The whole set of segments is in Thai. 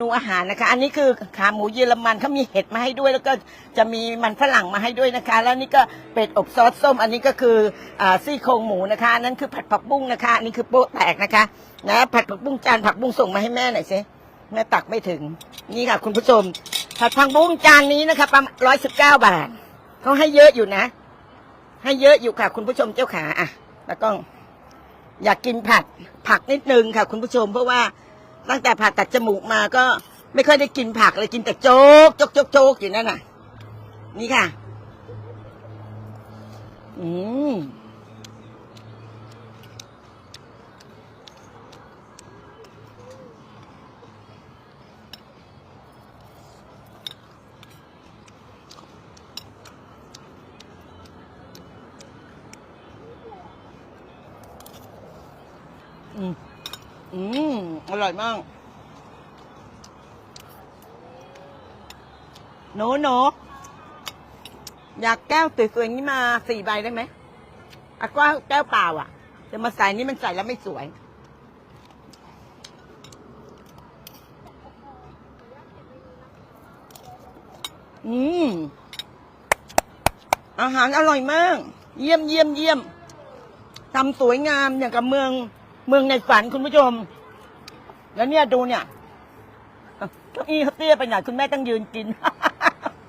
นูอาหารนะคะ อันนี้คือขาหมูเยอรมันเขามีเห็ดมาให้ด้วย แล้วก็จะมีมันฝรั่งมาให้ด้วยนะคะ แล้วนี่ก็เป็ดอบซอสส้ม อันนี้ก็คืออซี่โครงหมูนะคะนนั้นคือผัดผักบุ้งนะคะ อันนี้คือโป๊ะแตกนะคะนะผัดผักบุ้งจานผักบุ้งส่งมาให้แม่หน่อยสิแม่ตักไม่ถึง นี่ค่ะ คุณผู้ชม ผัดผักบุ้งจานนี้นะคะประมาณร้อยสิบเก้าบาทเขาให้เยอะอยู่นะ ให้เยอะอยู่ค่ะ คุณผู้ชมเจ้าขาอะแล้วก็อยากกินผักผักนิดนึงค่ะ คุณผู้ชมเพราะว่า ตั้งแต่ผ่าตัดจมูกมาก็ไม่ค่อยได้กินผักเลยกินแต่โจ๊กโจ๊กโจ๊กโจ๊กอยู่นั่นน่ะ นี่ค่ะ อืมอืม อืมอร่อยมากหนูหนูอยากแก้วสวยๆนี้มาสี่ใบได้ไหมอะก็แก้วเปล่าอะจะมาใส่นี่มันใส่แล้วไม่สวย อืม อาหารอร่อยมาก เยี่ยมเยี่ยมเยี่ยมทำสวยงามอย่างกับเมือง เมืองในฝันคุณผู้ชม แล้วเนี่ยดูเนี่ยเก้าอี้เขาเตี้ยไปหน่อยคุณแม่ต้องยืนกิน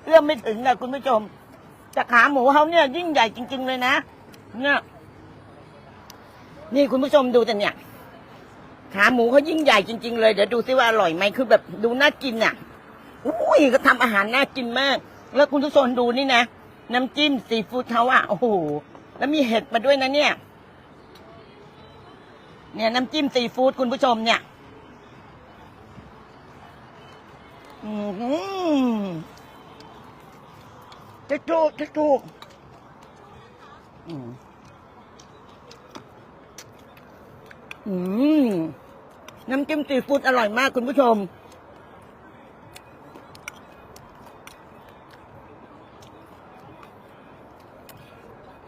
เอื้อมไม่ถึงนะคุณผู้ชมจากขาหมูเขาเนี่ย ยิ่งใหญ่จริง ๆ เลยนะเนี่ยนี่คุณผู้ชมดูแต่เนี่ย ขาหมูเขายิ่งใหญ่จริง ๆ เลยเดี๋ยวดูซิว่าอร่อยไหมคือแบบดูน่ากินอะอุ้ยก็ทำอาหารน่ากินมาก แล้วคุณผู้ชมดูนี่นะ น้ำจิ้มซีฟู้ดเขาอะโอ้โหแล้วมีเห็ดมาด้วยนะเนี่ย เนี่ยน้ำจิ้มซีฟู้ดคุณผู้ชมเนี่ยอืมจะถูกจะถูกอืมน้ำจิ้มซีฟู้ดอร่อยมากคุณผู้ชม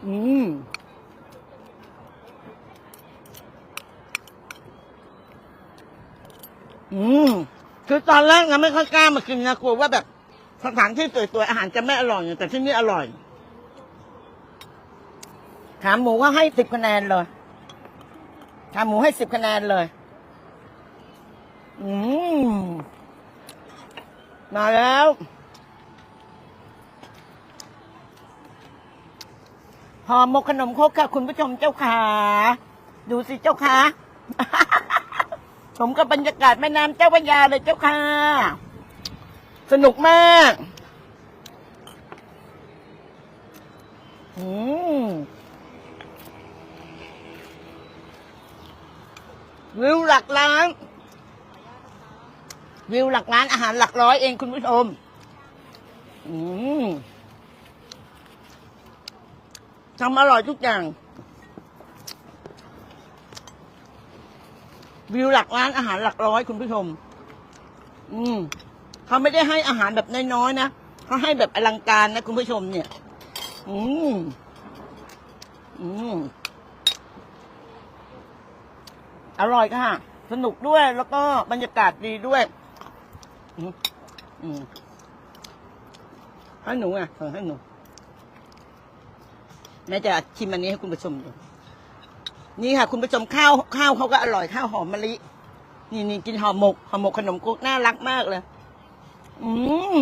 อืม อืมคือตอนแรกนะไม่ค่อยกล้ามากินนะกลัวว่าแบบสถานที่สวยๆอาหารจะไม่อร่อยแต่ที่นี่อร่อย ขาหมูก็ให้สิบคะแนนเลย ขาหมูให้สิบคะแนนเลย อืมมาแล้ว หอหมกขนมครกค่ะ คุณผู้ชมเจ้าขา ดูสิเจ้าขา ผมกับบรรยากาศแม่น้ำเจ้าพระยาเลยเจ้าค่ะ สนุกมากอืมวิวหลักล้าน วิวหลักล้านอาหารหลักร้อยเองคุณผู้ชม อืมทำอร่อยทุกอย่าง วิวหลักล้านอาหารหลักร้อยคุณผู้ชม อืมเขาไม่ได้ให้อาหารแบบน้อยๆนะเขาให้แบบอลังการนะคุณผู้ชมเนี่ย อืมอืมอร่อยค่ะ สนุกด้วยแล้วก็บรรยากาศดีด้วย อืมอืมให้หนูอะเออให้หนูแม่จะชิมอันนี้ให้คุณผู้ชมดู นี่ค่ะ คุณผู้ชมข้าวข้าวเขาก็อร่อยข้าวหอมมะลิ นี่นี่กินห่อหมกห่อหมกขนมครกน่ารักมากเลย อืม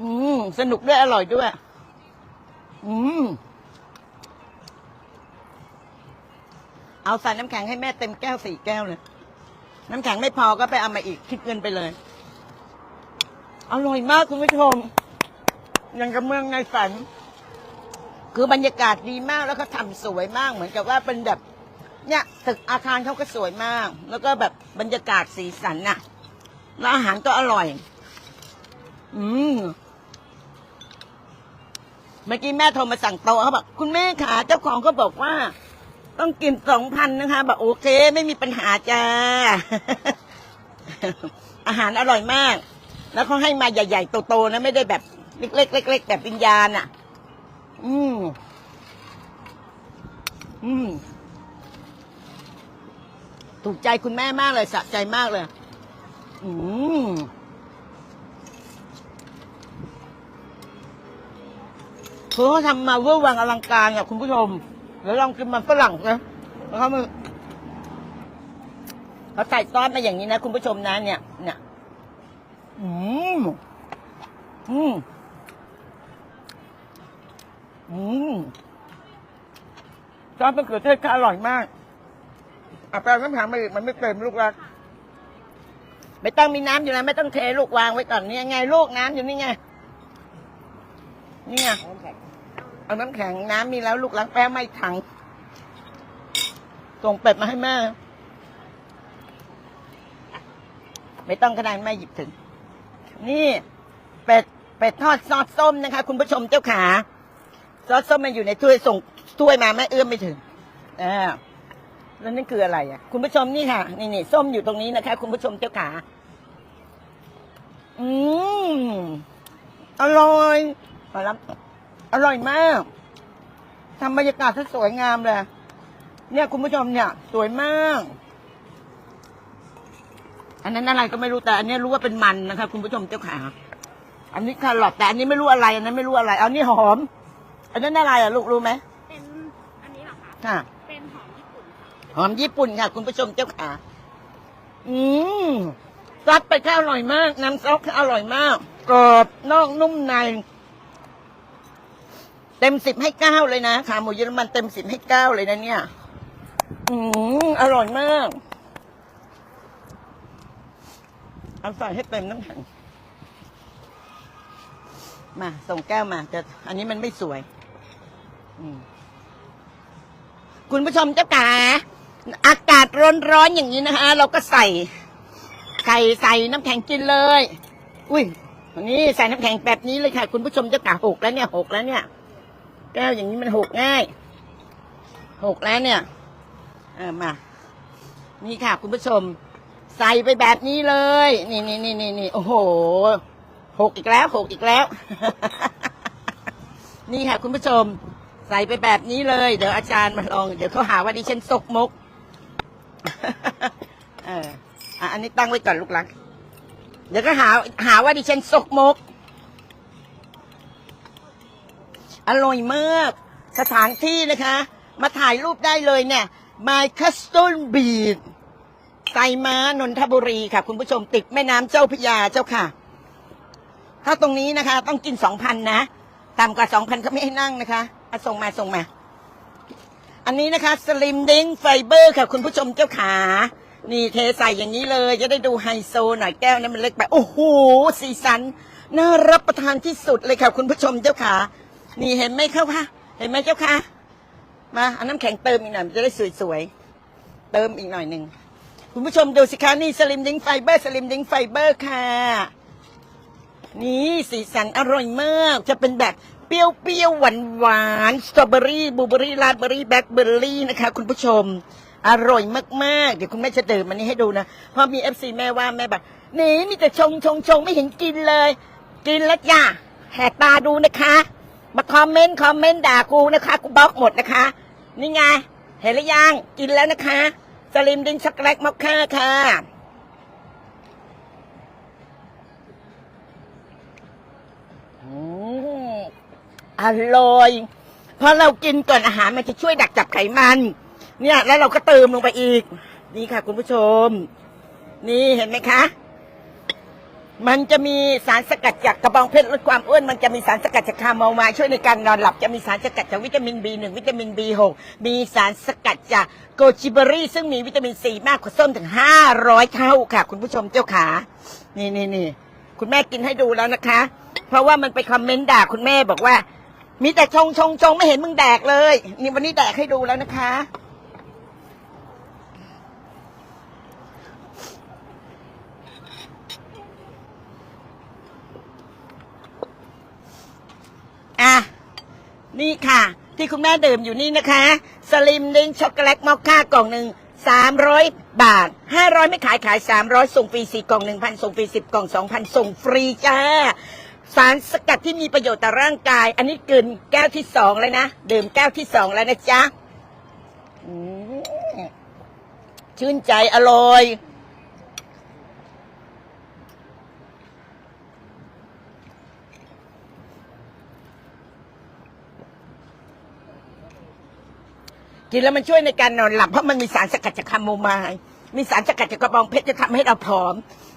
อืมสนุกด้วยอร่อยด้วย อืมเอาใส่น้ำแข็งให้แม่เต็มแก้วสี่แก้วเลยน้ำแข็งไม่พอก็ไปเอามาอีกคิดเงินไปเลย อร่อยมากคุณผู้ชมย่างกับเมืองในฝัน คือบรรยากาศดีมากแล้วก็ทำสวยมากเหมือนกับว่าเป็นแบบ เนี่ยตึกอาคารเขาก็สวยมาก แล้วก็แบบบรรยากาศสีสันน่ะ แล้วอาหารก็อร่อย อืมเมื่อกี้แม่โทรมาสั่งโต๊ะเขาบอกคุณแม่ขาเจ้าของก็บอกว่า ต้องกินสองพันนะคะบอกโอเค ไม่มีปัญหาจ้า อาหารอร่อยมาก แล้วเขาให้มาใหญ่ ๆ โตๆนะไม่ได้แบบเล็กๆเล็กๆแบบวิญญาณอะ อืมอืมถูกใจคุณแม่มากเลยสะใจมากเลย อืมคือเขาทำมาเวอร์วังอลังการอะคุณผู้ชม แล้วลองกินมันฝรั่งนะแล้วเขามันเขาใส่ซอสมาอย่างนี้นะ คุณผู้ชมนะเนี่ย เนี่ย อืม อืม อืมซอสมะเขือเทศก็อร่อยมากอะแปลน้ำแข็งมาอีกมันไม่เต็มลูกรัก ไม่ต้องมีน้ำอยู่แล้วไม่ต้องเทลูกวางไว้ก่อนนี่ไงลูกน้ำอยู่นี่ไง นี่ไงเอาน้ำแข็งน้ำมีแล้วลูกรักแป้ไม่ถัง ส่งเป็ดมาให้แม่ ไม่ต้องก็ได้แม่หยิบถึง นี่ เป็ด เป็ดทอดซอสส้มนะคะ คุณผู้ชมเจ้าขา ซอสส้มมันอยู่ในถ้วยส่งถ้วยมาแม่เอื้อมไม่ถึงอ่าแล้วนี่นคืออะไรอะ คุณผู้ชมนี่ค่ะนี่นี่ส้มอยู่ตรงนี้นะคะ คุณผู้ชมเจ้าขาอืมอร่อยมารับอร่อยมากทำบรรยากาศที่สวยงามเลย เนี่ยคุณผู้ชมเนี่ย สวยมาก อันนั้นอะไรก็ไม่รู้แต่ อันนี้รู้ว่าเป็นมันนะคะ คุณผู้ชมเจ้าขา อันนี้แครอทแต่อันนี้ไม่รู้อะไร อันนั้นไม่รู้อะไร เอานี่หอม อันนั้นอะไรอะลูกรู้ไหมเป็นอันนี้เหรอคะค่ะ เป็นหอมญี่ปุ่นค่ะหอมญี่ปุ่นค่ะ คุณผู้ชมเจ้าขาอืมซัดไปข้าวอร่อยมาก น้ำซอสอร่อยมากกรอบนอกนุ่มใน เต็มสิบให้เก้าเลยนะขาหมูเยอรมันเต็มสิบให้เก้าเลยนะเนี่ย อืมอร่อยมาก เอาใส่ให้เต็มน้ำแข็งมา ส่งแก้วมาแต่อันนี้มันไม่สวยอืม คุณผู้ชมเจ้าขาอากาศร้อนๆอย่างนี้นะคะ เราก็ใส่ไข่ใส่น้ำแข็งกินเลย อุ้ยอันนี้ใส่น้ำแข็งแบบนี้เลยค่ะ คุณผู้ชมเจ้าขาหกแล้วเนี่ยหกแล้วเนี่ย แก้วอย่างนี้มันหกง่ายหกแล้วเนี่ย เออมา นี่ค่ะ คุณผู้ชม ใส่ไปแบบนี้เลย นี่นี่นี่นี่นี่โอ้โหหกอีกแล้วหกอีกแล้ว นี่ค่ะ คุณผู้ชม ใส่ไปแบบนี้เลย เดี๋ยวอาจารย์มาลอง เดี๋ยวเขาหาว่าดิฉันซกมก เอออะอันนี้ตั้งไว้ก่อนลูกหลัก เดี๋ยวก็หาหาว่าดิฉันซกมก อร่อยมาก สถานที่นะคะ มาถ่ายรูปได้เลยเนี่ย My Custom Beach ไซม้านนทบุรีค่ะ คุณผู้ชมติดแม่น้ำเจ้าพยาเจ้าค่ะ ถ้าตรงนี้นะคะ ต้องกินสองพันนะ ต่ำกว่าสองพันเขาไม่ให้นั่งนะคะ อะส่งมาส่งมา อันนี้นะคะสลิมดิ้งไฟเบอร์ค่ะ คุณผู้ชมเจ้าขา นี่เทใส่อย่างนี้เลย จะได้ดูไฮโซหน่อยแก้วนั้นมันเล็กไป โอ้โห สีสัน น่ารับประทานที่สุดเลยค่ะ คุณผู้ชมเจ้าขา นี่เห็นไหมเข้าคะเห็นไหมเจ้าค่ะ มาเอาน้ำแข็งเติมอีกหน่อยมันจะได้สวยๆ เติมอีกหน่อยหนึ่ง คุณผู้ชมดูสิคะนี่สลิมดิ้งไฟเบอร์สลิมดิ้งไฟเบอร์ค่ะ นี่สีสันอร่อยมาก จะเป็นแบบ เปรี้ยวๆ หวานๆสตรอเบอรี่บลูเบอรี่ ราสเบอรี่ แบล็คเบอร์รี่นะคะ คุณผู้ชม อร่อยมากๆ เดี๋ยวคุณแม่จะดื่มอันนี้ให้ดูนะ เพราะมีเอฟซีแม่ว่าแม่แบบนี่มีแต่ชงชงชงไม่เห็นกินเลย กินแล้วจ้าแหกตาดูนะคะ มาคอมเมนต์ คอมเมนต์ ด่ากูนะคะ กูบล็อกหมดนะคะ นี่ไง เห็นหรือยัง กินแล้วนะคะ สลิมดิงช็อกโกแลตมอคค่าค่ะ อืม อร่อยเพราะเรากินก่อนอาหารมันจะช่วยดักจับไขมัน เนี่ย แล้วเราก็เติมลงไปอีก นี่ค่ะ คุณผู้ชม นี่เห็นไหมคะ มันจะมีสารสกัดจากกระบองเพชรลดความอ้วนมันจะมีสารสกัดจากคาเมลมล์ช่วยในการนอนหลับจะมีสารสกัดจากวิตามิน B1 วิตามิน B6 มีสารสกัดจากโกจิเบอรี่ ซึ่งมีวิตามินซีมากกว่าส้มถึง 500 เท่าค่ะ คุณผู้ชมเจ้าขา นี่นี่นี่คุณแม่กินให้ดูแล้วนะคะ เพราะว่ามันไปคอมเมนต์ด่าคุณแม่บอกว่า มีแต่ชงชงชงไม่เห็นมึงแดกเลย นี่วันนี้แดกให้ดูแล้วนะคะ อะ นี่ค่ะ ที่คุณแม่ดื่มอยู่นี่นะคะ สลิมดิงช็อกโกแลตมอคค่ากล่องหนึ่งสามร้อยบาทห้าร้อยไม่ขายขายสามร้อยส่งฟรีสี่กล่องหนึ่งพันส่งฟรีสิบกล่องสองพันส่งฟรีจ้า สารสกัดที่มีประโยชน์ต่อร่างกาย อันนี้กินแก้วที่สองแล้วนะ ดื่มแก้วที่สองแล้วนะจ๊ะชื่นใจอร่อย กินแล้วมันช่วยในการนอนหลับ เพราะมันมีสารสกัดจากคาโมไมล์มีสารสกัดจากกระบองเพชรจะทำให้เราผอม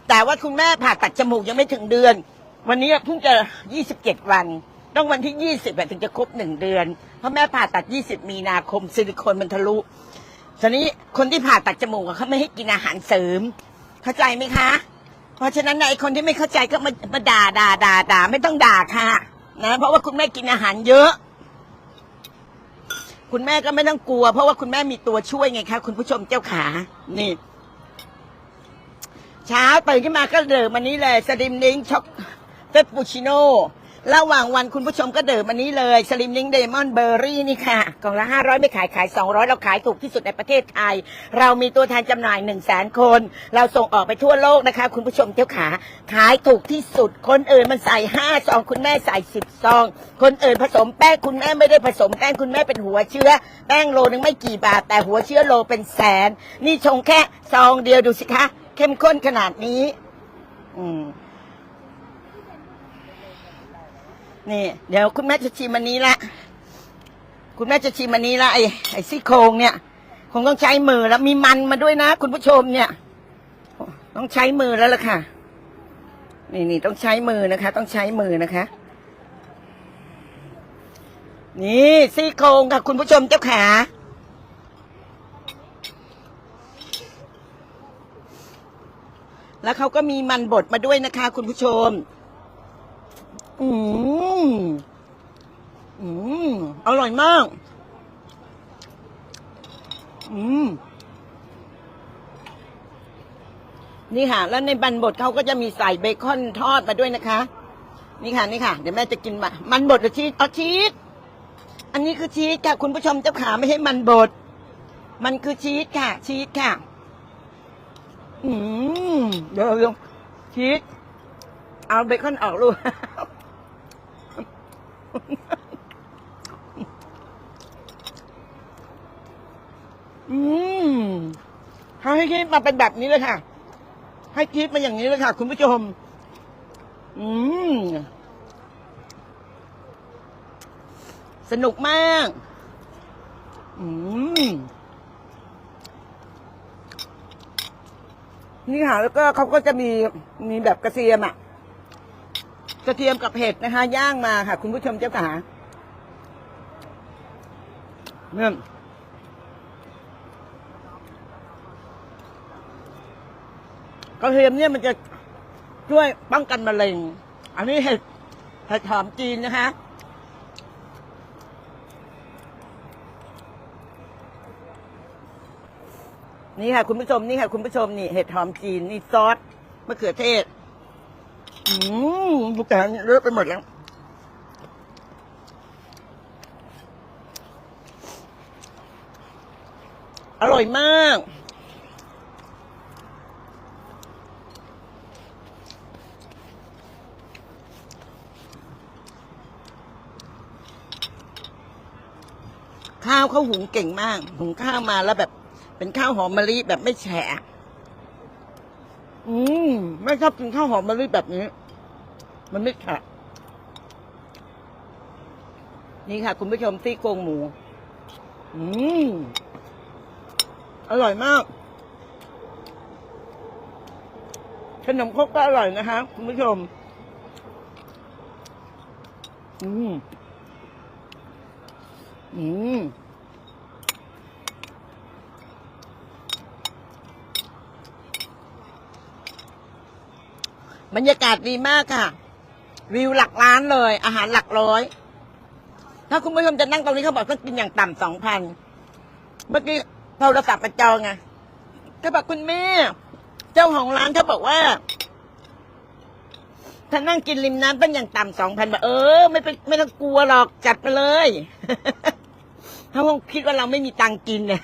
แต่ว่าคุณแม่ผ่าตัดจมูกยังไม่ถึงเดือน วันนี้เพิ่งจะ 27 วัน ต้องวันที่ 20อะถึงจะครบหนึ่งเดือน เพราะแม่ผ่าตัด 20 มีนาคมซิลิโคนมันทะลุทีนี้คนที่ผ่าตัดจมูกเขาไม่ให้กินอาหารเสริม เข้าใจไหมคะ เพราะฉะนั้นไอ้คนที่ไม่เข้าใจก็มามาด่าด่าด่าด่าไม่ต้องด่าค่ะ นะ เพราะว่าคุณแม่กินอาหารเยอะ คุณแม่ก็ไม่ต้องกลัว เพราะว่าคุณแม่มีตัวช่วยไงคะคุณผู้ชมเจ้าขานี่เช้าตื่นขึ้นมาก็เดิมอันนี้เลยสลิมลิงช็อก เฟปปูชิโน่ระหว่างวันคุณผู้ชมก็เดิมอันนี้เลยสลิมลิงเดมอนเบอร์รี่นี่ค่ะ กล่องละห้าร้อยไม่ขายขายสองร้อยเราขายถูกที่สุดในประเทศไทย เรามีตัวแทนจำหน่ายหนึ่งแสนคน เราส่งออกไปทั่วโลกนะคะ คุณผู้ชมเจ้าขา ขายถูกที่สุด คนอื่นมันใส่ห้าซอง คุณแม่ใส่สิบซอง คนอื่นผสมแป้งคุณแม่ไม่ได้ผสมแป้งคุณแม่เป็นหัวเชื้อ แป้งโลนึงไม่กี่บาท แต่หัวเชื้อโลเป็นแสน นี่ชงแค่ซองเดียวดูสิคะ เข้มข้นขนาดนี้ อืม นี่ เดี๋ยวคุณแม่จะชิมอันนี้ละ คุณแม่จะชิมอันนี้ละไอ้ไอ้ซี่โครงเนี่ย คงต้องใช้มือแล้วมีมันมาด้วยนะ คุณผู้ชมเนี่ย ต้องใช้มือแล้วล่ะค่ะ นี่นี่ต้องใช้มือนะคะ ต้องใช้มือนะคะ นี่ซี่โครงค่ะ คุณผู้ชมเจ้าขาแล้วเขาก็มีมันบดมาด้วยนะคะ คุณผู้ชม อืมอืมอร่อยมาก อืมนี่ค่ะ แล้วในบันบดเขาก็จะมีใส่เบคอนทอดมาด้วยนะคะ นี่ค่ะนี่ค่ะ เดี๋ยวแม่จะกินมามันบดหรือชีสเอาชีสอันนี้คือชีสค่ะ คุณผู้ชมเจ้าขาไม่ใช่มันบด มันคือชีสค่ะ ชีสค่ะ อืมเดี๋ยวลงชีสเอาเบคอนออกลูก อืมให้คิดมาเป็นแบบนี้เลยค่ะ ให้คิดมาอย่างนี้เลยค่ะ คุณผู้ชม อืม สนุกมาก อืม นี่ค่ะ แล้วก็เขาก็จะมีมีแบบกระเทียมอะ กระเทียมกับเห็ดนะคะ ย่างมาค่ะ คุณผู้ชมเจ้าขาเนี่ยกระเทียมเนี่ยมันจะช่วยป้องกันมะเร็ง อันนี้เห็ดเห็ดหอมจีนนะคะนี่ค่ะคุณผู้ชมนี่ค่ะคุณผู้ชมนี่เห็ดหอมจีนนี่ซอสมะเขือเทศ อืมทุกอย่างเลอะไปหมดแล้ว อร่อยมาก ข้าวเขาหุงเก่งมาก หุงข้าวมาแล้วแบบ เป็นข้าวหอมมะลิแบบไม่แฉะ อืมไม่ชอบกินข้าวหอมมะลิแบบนี้ มันไม่แฉะนี่ค่ะ คุณผู้ชมซี่โครงหมู อืมอร่อยมาก ขนมครกก็อร่อยนะคะคุณผู้ชม อืม อืม บรรยากาศดีมากค่ะ วิวหลักล้านเลย อาหารหลักร้อย ถ้าคุณผู้ชมจะนั่งตรงนี้เขาบอกต้องกินอย่างต่ำสองพันเมื่อกี้โทรศัพท์มาจองไงก็บอกคุณแม่ เจ้าของร้านเขาบอกว่าถ้านั่งกินริมน้ำต้องอย่างต่ำสองพันบาทเออไม่เป็นไม่ต้องกลัวหรอกจัดไปเลยถ้าคงคิดว่าเราไม่มีตังกินเนี่ย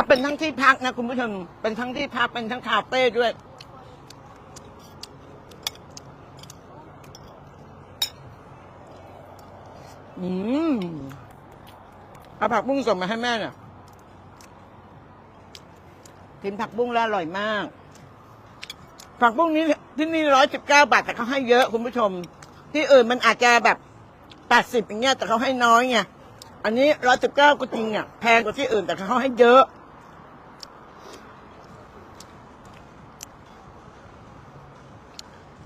เขาเป็นทั้งที่พักนะคุณผู้ชม เป็นทั้งที่พัก เป็นทั้งคาเฟ่ด้วย อืมเอาผักบุ้งส่งมาให้แม่เนี่ยกินผักบุ้งแล้วอร่อยมาก ผักบุ้งนี้ที่นี่ร้อยสิบเก้าบาทแต่เขาให้เยอะคุณผู้ชม ที่อื่นมันอาจจะแบบแปดสิบอย่างเงี้ยแต่เขาให้น้อยไงอันนี้ร้อยสิบเก้าก็จริงอะแพงกว่าที่อื่นแต่เขาให้เยอะ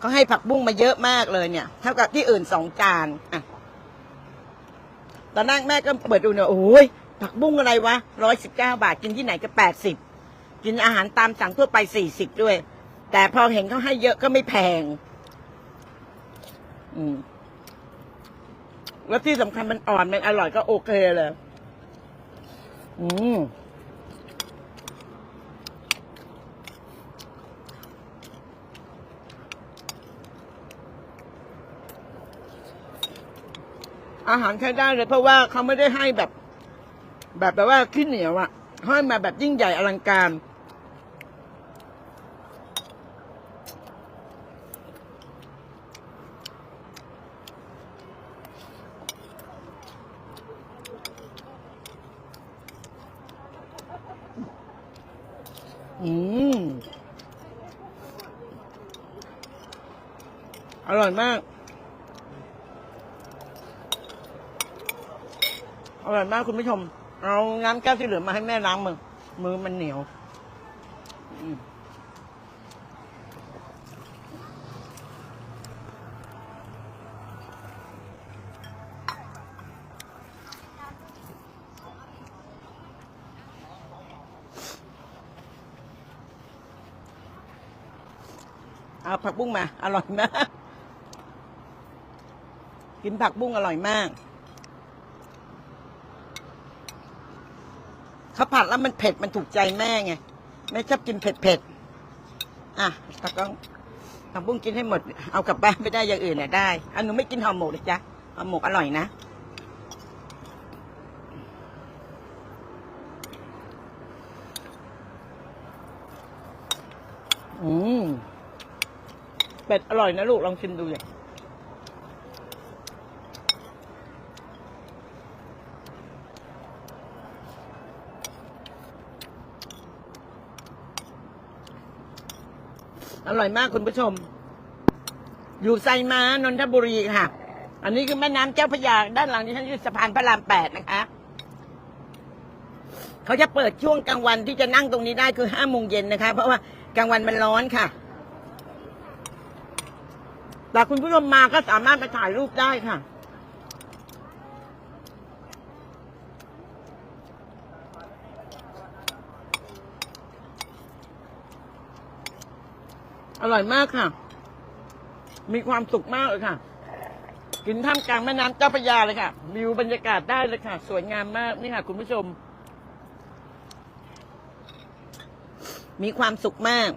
เขาให้ผักบุ้งมาเยอะมากเลยเนี่ย เท่ากับที่อื่นสองจานอะตอนนั้นแม่ก็เปิดดูเนี่ยโอ้ยผักบุ้งอะไรวะร้อยสิบเก้าบาทกินที่ไหนก็แปดสิบกินอาหารตามสั่งทั่วไปสี่สิบด้วย แต่พอเห็นเขาให้เยอะก็ไม่แพง อืมแล้วที่สำคัญมันอ่อนมันอร่อยก็โอเคเลย อืม อาหารใช้ได้เลยเพราะว่าเขาไม่ได้ให้แบบ แบบแบบว่าขี้เหนียวอะให้มาแบบยิ่งใหญ่อลังการอืม อร่อยมาก อร่อยมากคุณผู้ชม เอาน้ำแก้วที่เหลือมาให้แม่ล้างมือ มือมันเหนียวเอาผักบุ้งมา อร่อยมาก กินผักบุ้งอร่อยมาก ขาผัดแล้วมันเผ็ดมันถูกใจแม่ไงแม่ชอบกินเผ็ดเผ็ดๆอะตะก้องผักบุ้งกินให้หมด เอากลับบ้านไม่ได้อย่างอื่นน่ะได้อันหนูไม่กินห่อหมกเลยจ้ะห่อหมกอร่อยนะอืมเป็ดอร่อยนะลูกลองชิมดูอย่าง อร่อยมากคุณผู้ชม อยู่ไซม้านนทบุรีค่ะ อันนี้คือแม่น้ำเจ้าพระยาด้านหลังที่ฉันคือสะพานพระรามแปดนะคะเขาจะเปิดช่วงกลางวันที่จะนั่งตรงนี้ได้คือห้าโมงเย็นนะคะ เพราะว่ากลางวันมันร้อนค่ะแต่คุณผู้ชมมาก็สามารถไปถ่ายรูปได้ค่ะ อร่อยมากค่ะ มีความสุขมากเลยค่ะ กินท่ามกลางแม่น้ำเจ้าพระยาเลยค่ะ วิวบรรยากาศได้เลยค่ะ สวยงามมากนี่ค่ะ คุณผู้ชม มีความสุขมาก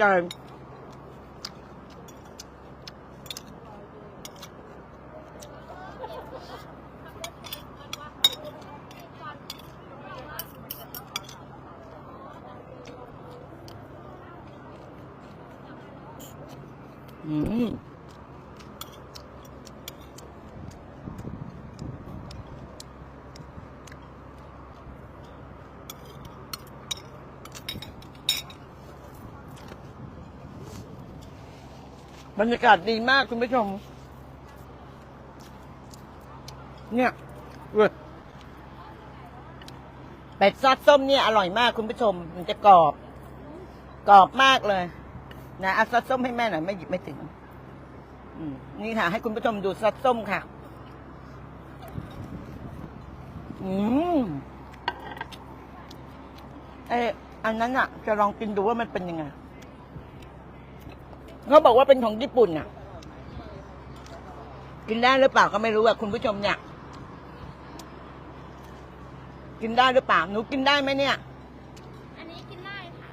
จัด บรรยากาศดีมากคุณผู้ชม เนี่ยเว้ยเป็ดซอสส้มเนี่ยอร่อยมากคุณผู้ชม มันจะกรอบ กรอบมากเลย นะเอาซอสส้มให้แม่หน่อยไม่หยิบไม่ถึงนี่ค่ะ ให้คุณผู้ชมดูซอสส้มค่ะ อืมเอออันนั้นอะจะลองกินดูว่ามันเป็นยังไง เขาบอกว่าเป็นของญี่ปุ่นอะ กินได้หรือเปล่าก็ไม่รู้อะคุณผู้ชมเนี่ย กินได้หรือเปล่าหนูกินได้ไหมเนี่ย อันนี้กินได้ค่ะ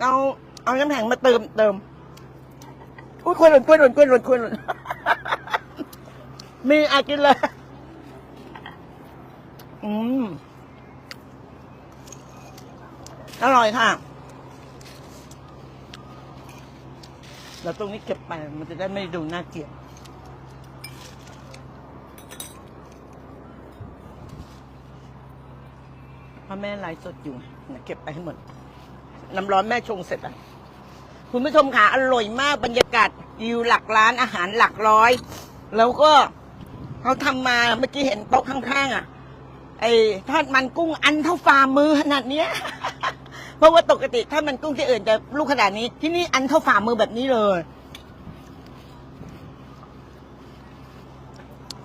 เอาเอาน้ำแข็งมาเติมเติมอุ้ยคุยหล่นคุยหล่นคุยหล่นคุยหล่นมีอากินเลยอืม อร่อยค่ะ แล้วตรงนี้เก็บไปมันจะได้ไม่ดูน่าเกลียดพ่อแม่ไลฟ์สดอยู่นะเก็บไปให้หมด น้ำร้อนแม่ชงเสร็จอะ คุณผู้ชมค่ะอร่อยมากบรรยากาศอยู่หลักร้านอาหารหลักร้อย แล้วก็เขาทำมาเมื่อกี้เห็นโต๊ะข้างๆอะ ไอ้ทอดมันกุ้งอันเท่าฝ่ามือขนาดเนี้ย เพราะว่าปกติถ้ามันกุ้งที่อื่นจะลูกขนาดนี้ ที่นี่อันเท่าฝ่ามือแบบนี้เลย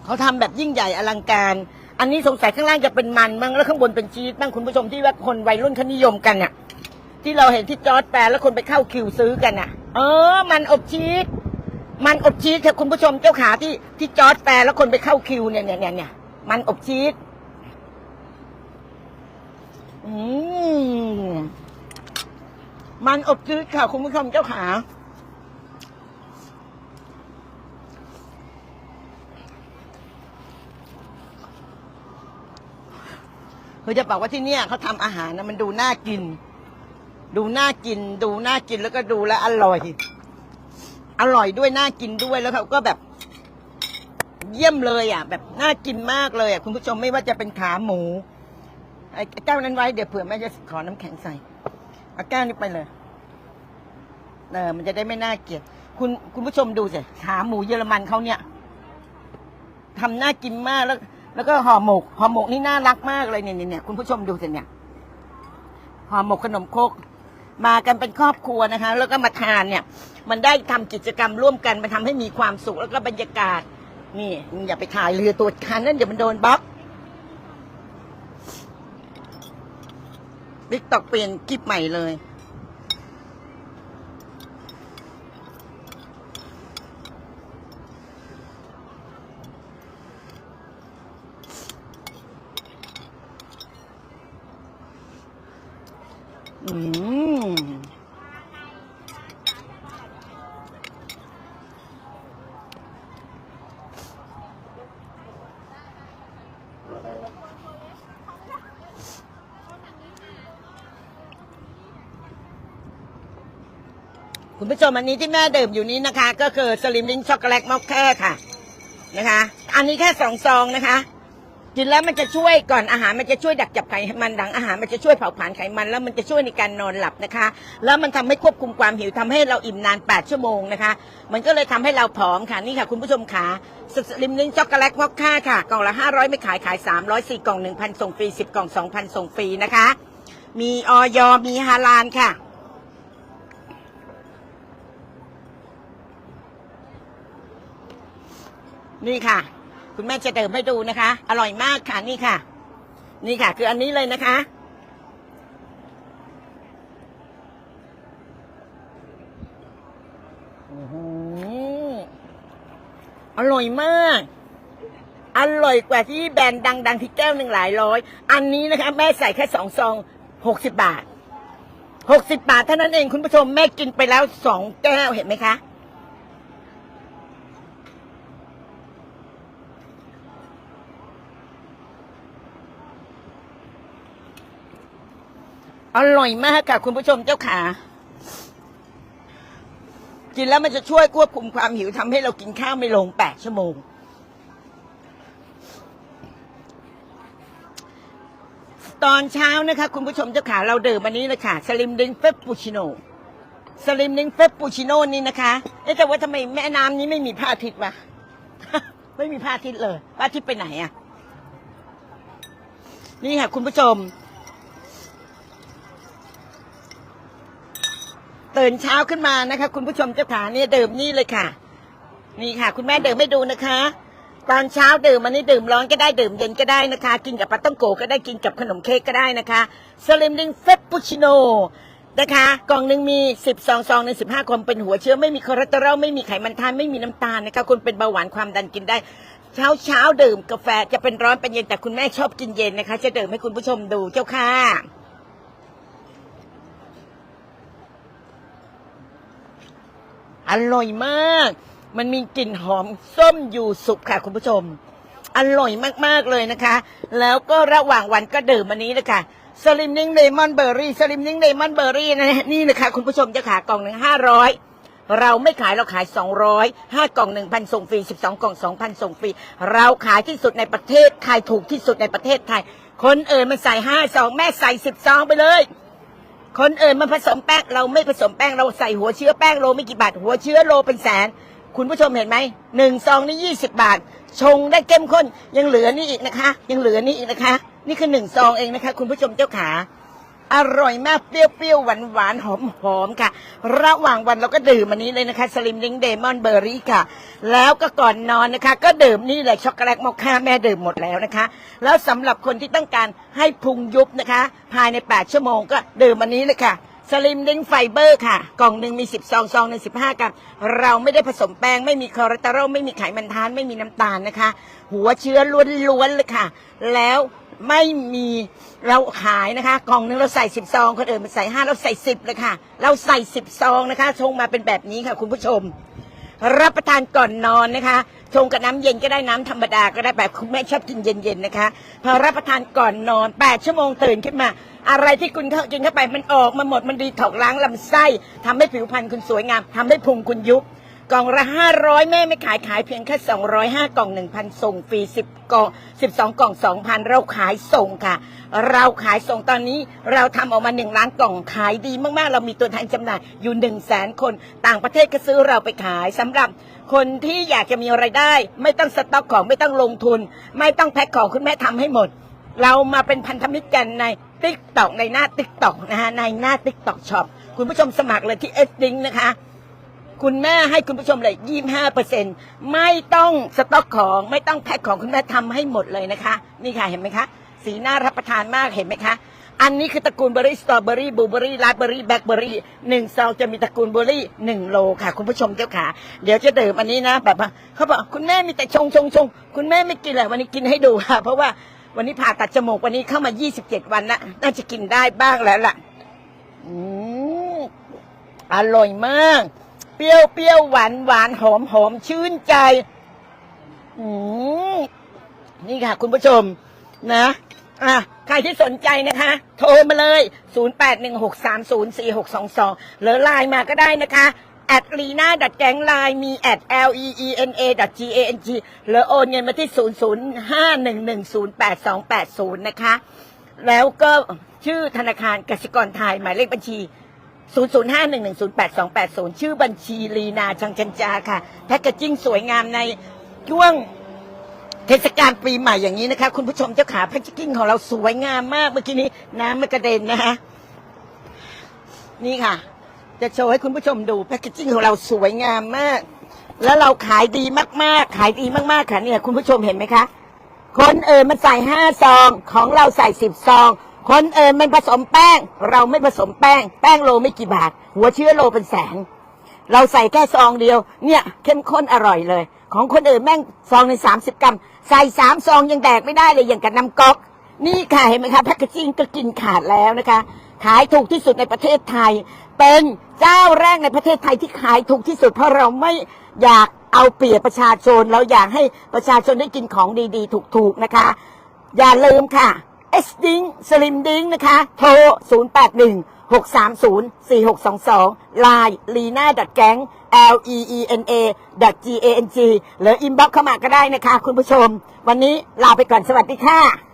เขาทำแบบยิ่งใหญ่อลังการ อันนี้สงสัยข้างล่างจะเป็นมันบ้างแล้วข้างบนเป็นชีสบ้างคุณผู้ชมที่ว่าคนวัยรุ่นเขานิยมกันเนี่ยที่เราเห็นที่จอร์ดแปรแล้วคนไปเข้าคิวซื้อกันน่ะ เออ มันอบชีสมันอบชีสค่ะคุณผู้ชมเจ้าขาที่ที่จอร์ดแปรแล้วคนไปเข้าคิวเนี่ยเนี่ยเนี่ยเนี่ยมันอบชีส อืมมันอบชีสค่ะ คุณผู้ชมเจ้าขาคือจะบอกว่าที่เนี่ยเขาทำอาหารนะมันดูน่ากิน ดูน่ากิน ดูน่ากินแล้วก็ดูแลวอร่อย อร่อยด้วยน่ากินด้วยแล้วเขาก็แบบ เยี่ยมเลยอะ แบบน่ากินมากเลยอะคุณผู้ชมไม่ว่าจะเป็นขาหมู อ้แก้วนั้นไว้เดี๋ยวเผื่อแม่จะขอน้ำแข็งใส่เอาแก้วนี้ไปเลย เออ มันจะได้ไม่น่าเกลียดคุณคุณผู้ชมดูสิขาหมูเยอรมันเขาเนี่ยทำน่ากินมากแล้ว แล้วก็ห่อหมกห่อหมกนี่น่ารักมากเลยเนี่ยเนี่ยเนี่ยคุณผู้ชมดูสิเนี่ยห่อหมกขนมโคกมากันเป็นครอบครัวนะคะ แล้วก็มาทานเนี่ย มันได้ทำกิจกรรมร่วมกันมันทำให้มีความสุขแล้วก็บรรยากาศ นี่อย่าไปถ่ายเรือตัวคันนั่นเดี๋ยวมันโดนบล็อก ติ๊กตอกเปลี่ยนคลิปใหม่เลย อืม คุณผู้ชมอันนี้ที่แม่ดื่มอยู่นี้นะคะ ก็คือสลิมลิงช็อกโกแลตมอคแค่ค่ะนะคะ อันนี้แค่สองซองนะคะกินแล้วมันจะช่วยก่อนอาหารมันจะช่วยดักจับไขมันหลังอาหารมันจะช่วยเผาผลาญไขมัน แล้วมันจะช่วยในการนอนหลับนะคะ แล้วมันทำให้ควบคุมความหิวทำให้เราอิ่มนาน 8 ชั่วโมงนะคะ มันก็เลยทำให้เราผอมค่ะนี่ค่ะ คุณผู้ชมขาสลิมลิงช็อกโกแลตมอคค่าค่ะ กล่องละ 500 ไม่ขายขาย 300 4 กล่อง 1,000 ส่งฟรี 10 กล่อง 2,000 ส่งฟรีนะคะ มีออยมีฮาลานค่ะ นี่ค่ะ คุณแม่จะเติมให้ดูนะคะ อร่อยมากค่ะนี่ค่ะ นี่ค่ะ คืออันนี้เลยนะคะอ้โหอร่อยมากอร่อยกว่าที่แบรนด์ดัง ๆ ที่แก้วหนึ่งหลายร้อย อันนี้นะคะ แม่ใส่แค่สองซองหกสิบบาทหกสิบบาทเท่านั้นเองคุณผู้ชมแม่กินไปแล้วสองแก้วเห็นไหมคะ อร่อยมากค่ะ คุณผู้ชมเจ้าขากินแล้วมันจะช่วยควบคุมความหิวทำให้เรากินข้าวไม่ลงแปดชั่วโมง ตอนเช้านะคะ คุณผู้ชมเจ้าขาเราดื่มอันนี้เลยค่ะสลิมดิงเฟปปูชิโน่สลิมดิงเฟปปูชิโน่นี่นะคะเอ๊ะแต่ว่าทำไมแม่น้ำนี้ไม่มีพระอาทิตย์วะไม่มีพระอาทิตย์เลยพระอาทิตย์ไปไหนอะนี่ค่ะ คุณผู้ชม ตื่นเช้าขึ้นมานะคะ คุณผู้ชมเจ้าขาเนี่ยดื่มนี่เลยค่ะ นี่ค่ะ คุณแม่ดื่มไม่ดูนะคะ ตอนเช้าดื่มอันนี้ดื่มร้อนก็ได้ดื่มเย็นก็ได้นะคะ กินกับปาต้องโกก็ได้กินกับขนมเค้กก็ได้นะคะสลิมดิงเฟปปูชิโนนะคะกล่องหนึ่งมี10ซองซองใน 15 คนเป็นหัวเชื้อไม่มีคอเลสเตอรอลไม่มีไขมันทานไม่มีน้ำตาลนะคะคุณเป็นเบาหวานความดันกินได้ เช้าเช้าดื่มกาแฟจะเป็นร้อนเป็นเย็นแต่คุณแม่ชอบกินเย็นนะคะ จะดื่มให้คุณผู้ชมดูเจ้าค่ะ อร่อยมาก มันมีกลิ่นหอมส้มอยู่สุกค่ะคุณผู้ชม อร่อยมากๆเลยนะคะ แล้วก็ระหว่างวันก็ดื่มอันนี้เลยค่ะสลิมนิ่งเลมอนเบอร์รี่สลิมนิ่งเลมอนเบอร์รี่นะนี่นะคะคุณผู้ชมจะขากล่องหนึ่งห้าร้อยเราไม่ขายเราขาย 200 5 กล่อง 1,000 ส่งฟรี 12 กล่อง 2,000 ส่งฟรี เราขายที่สุดในประเทศไทยถูกที่สุดในประเทศไทย คนเอ่ยมันใส่5ซองแม่ใส่10ซองไปเลย คนอื่นมันผสมแป้งเราไม่ผสมแป้งเราใส่หัวเชื้อแป้งโลไม่กี่บาทหัวเชื้อโลเป็นแสน คุณผู้ชมเห็นไหมหนึ่งซองนี่ยี่สิบบาท ชงได้เข้มข้นยังเหลือนี่อีกนะคะ ยังเหลือนี่อีกนะคะ นี่คือหนึ่งซองเองนะคะ คุณผู้ชมเจ้าขา อร่อยมากเปรี้ยวๆหวานหวานๆหอมหอมๆค่ะ ระหว่างวันเราก็ดื่มอันนี้เลยนะคะสลิมลิงเดมอนเบอร์รี่ค่ะ แล้วก็ก่อนนอนนะคะ ก็ดื่มนี่เลยช็อกโกแลตมอคค่าแม่ดื่มหมดแล้วนะคะ แล้วสำหรับคนที่ต้องการให้พุงยุบนะคะ ภายใน 8 ชั่วโมงก็ดื่มอันนี้เลยค่ะสลิมลิงไฟเบอร์ค่ะ กล่องหนึ่งมี 10 ซองซองหนึ่ง15กรัมเราไม่ได้ผสมแป้ง ไม่มีคอเลสเตอรอลไม่มีไขมันทาน ไม่มีน้ำตาลนะคะ หัวเชื้อล้วนๆเลยค่ะ แล้ว ไม่มีเราขายนะคะ กล่องหนึงเราใส่สิบซองคนอื่นมันใส่ห้าเราใส่สิบเลยค่ะ เราใส่สิบซองนะคะชงมาเป็นแบบนี้ค่ะ คุณผู้ชม รับประทานก่อนนอนนะคะชงกับน้ำเย็นก็ได้น้ำธรรมดาก็ได้แบบคุณแม่ชอบกินเย็นๆนะคะ พอรับประทานก่อนนอน8ชั่วโมงตื่นขึ้นมา อะไรที่คุณเข้ากินเข้าไปมันออกมาหมดมันดีถอกล้างลำไส้ทำให้ผิวพรรณคุณสวยงามทำให้พุงคุณยุบ กล่องละห้าร้อยแม่ไม่ขายขายเพียงแค่สองร้อยห้ากล่องหนึ่งพันส่งฟรีสิบกล่องสิบสองกล่องสองพันเราขายส่งค่ะ เราขายส่งตอนนี้เราทำออกมาหนึ่งล้านกล่องขายดีมากๆ เรามีตัวแทนจำหน่ายอยู่หนึ่งแสนคนต่างประเทศก็ซื้อเราไปขายสำหรับคนที่อยากจะมีไรายได้ ไม่ต้องสต็อกของไม่ต้องลงทุน ไม่ต้องแพ็คของคุณแม่ทำให้หมด เรามาเป็นพันธมิตรกันในติ๊กตอกในหน้าติ๊กตอกนะฮะในหน้าติ๊กตอกช็อปคุณผู้ชมสมัครเลยที่เอสดิงนะคะ คุณแม่ให้คุณผู้ชมเลยยี่ห้าเปอร์เซ็นไม่ต้องสต็อกของไม่ต้องแพ็คของคุณแม่ทำให้หมดเลยนะคะ นี่ค่ะเห็นไหมคะ สีหน่ารับประทานมากเห็นไหมคะ อันนี้คือตระกูลเบอร์รี่สตรอเบอรี่บลูเบอรี่ราสเบอร์รี่แบล็คเบอร์รี่หนึ่งซองจะมีตระกูลเบอร์รี่หนึ่งโลค่ะ คุณผู้ชมเจ้าขาเดี๋ยวจะดื่มอันนี้นะแบบว่าเขาบอกคุณแม่มีแต่ชงชงชงคุณแม่ไม่กินเลยวันนี้กินให้ดูค่ะ เพราะว่าวันนี้ผ่าตัดจมูกวันนี้เข้ามา 27 วันละน่าจะกินได้บ้างแล้วล่ะ อืมอร่อยมาก เปรี้ยวเปรี้ยวหวานหวานหอมหอมชื่นใจอืมนี่ค่ะ คุณผู้ชมนะอะใครที่สนใจนะคะ โทรมาเลย 0816304622 หรือไลน์มาก็ได้นะคะ at lena ดัดแกงไลน์มี at l e e n a g a n g หรือโอนเงินมาที่ 0051108280 นะคะ แล้วก็ชื่อธนาคารกสิกรไทย หมายเลขบัญชี 0051108280 ชื่อบัญชีลีนาชังจันจาค่ะ แพ็กเกจจิ้งสวยงามในช่วงเทศกาลปีใหม่อย่างนี้นะคะ คุณผู้ชมเจ้าขาแพ็กเกจจิ้งของเราสวยงามมาก เมื่อกี้นี้น้ำมันกระเด็นนะคะนี่ค่ะ จะโชว์ให้คุณผู้ชมดูแพ็กเกจจิ้งของเราสวยงามมาก แล้วเราขายดีมากๆ ขายดีมากๆค่ะเนี่ยคุณผู้ชมเห็นไหมคะ คนเอ่นมันใส่ห้าซองของเราใส่สิบซอง คนเอ่นมันผสมแป้ง เราไม่ผสมแป้ง แป้งโลไม่กี่บาท หัวเชื้อโลเป็นแสน เราใส่แค่ซองเดียว เนี่ยเข้มข้นอร่อยเลย ของคนอื่นแม่งซองในสามสิบกรัม ใส่สามซองยังแดกไม่ได้เลยอย่างกับน้ำก๊อก นี่ค่ะเห็นไหมคะแพคเกจิ้งก็กินขาดแล้วนะคะ ขายถูกที่สุดในประเทศไทย เป็นเจ้าแรกในประเทศไทยที่ขายถูกที่สุด เพราะเราไม่อยากเอาเปรียบประชาชน เราอยากให้ประชาชนได้กินของดีๆ ถูกๆนะคะ อย่าลืมค่ะ S ดิงสลิมดิงนะคะ โทร 081 630 4622 Line Lina ดัดแก๊ง L E E N A G A N G หรืออินบ็อกเข้ามาก็ได้นะคะ คุณผู้ชม วันนี้ลาไปก่อนสวัสดีค่ะ